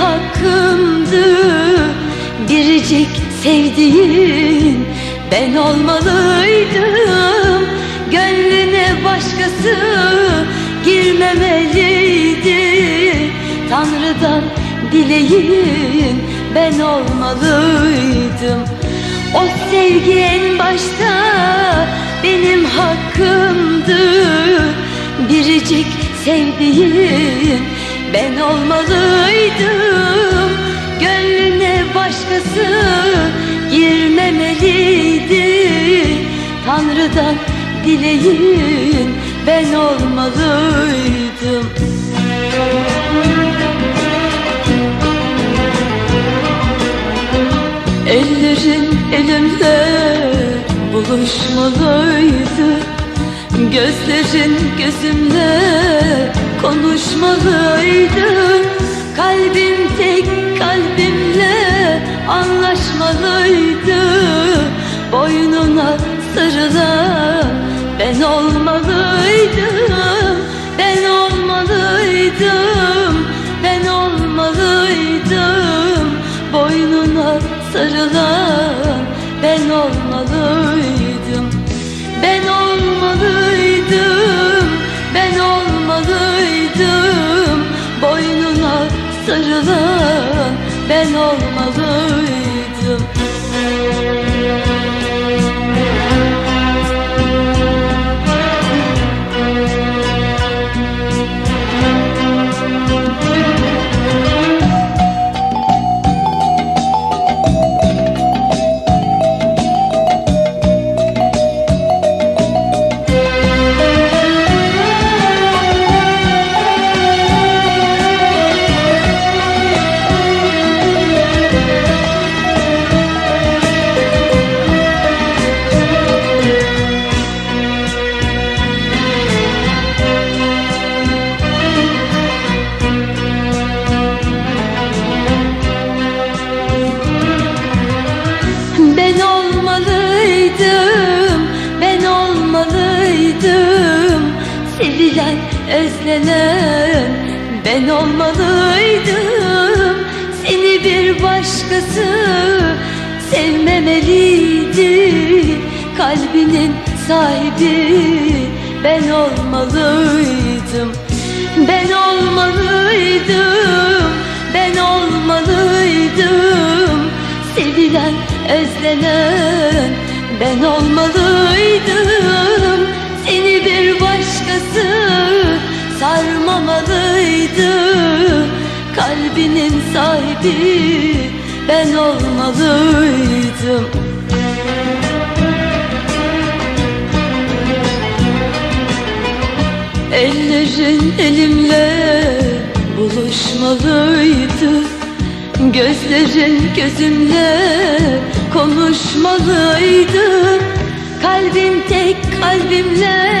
hakkımdı Biricik sevdiğin ben olmalıydım. Gönlüne başkası girmemeliydi. Tanrı'dan dileğin ben olmalıydım. O sevgi en başta benim hakkımdı Biricik sevdiğin ben olmalıydım Gönlüne başkası girmemeliydi. Tanrı'dan dileğin ben olmalıydım. Ellerin elimle buluşmalıydı Gözlerin gözümle konuşmalıydı Kalbim tek kalbimle anlaşmalıydı. Boynuna sarılan Sevilen, özlenen ben olmalıydım. Seni bir başkası sevmemeliydi Kalbinin sahibi ben olmalıydım. Ben olmalıydım, ben olmalıydım. Sevilen, özlenen ben olmalıydım sarmamalıydı. Kalbinin sahibi ben olmalıydım. Ellerin elimle buluşmalıydı. Gözlerin gözümle konuşmalıydı. Kalbim tek kalbimle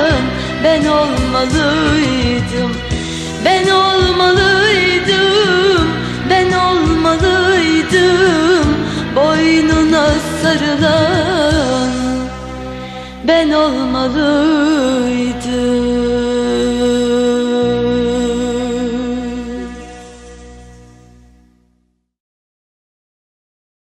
ben olmalıydım. Ben olmalıydım,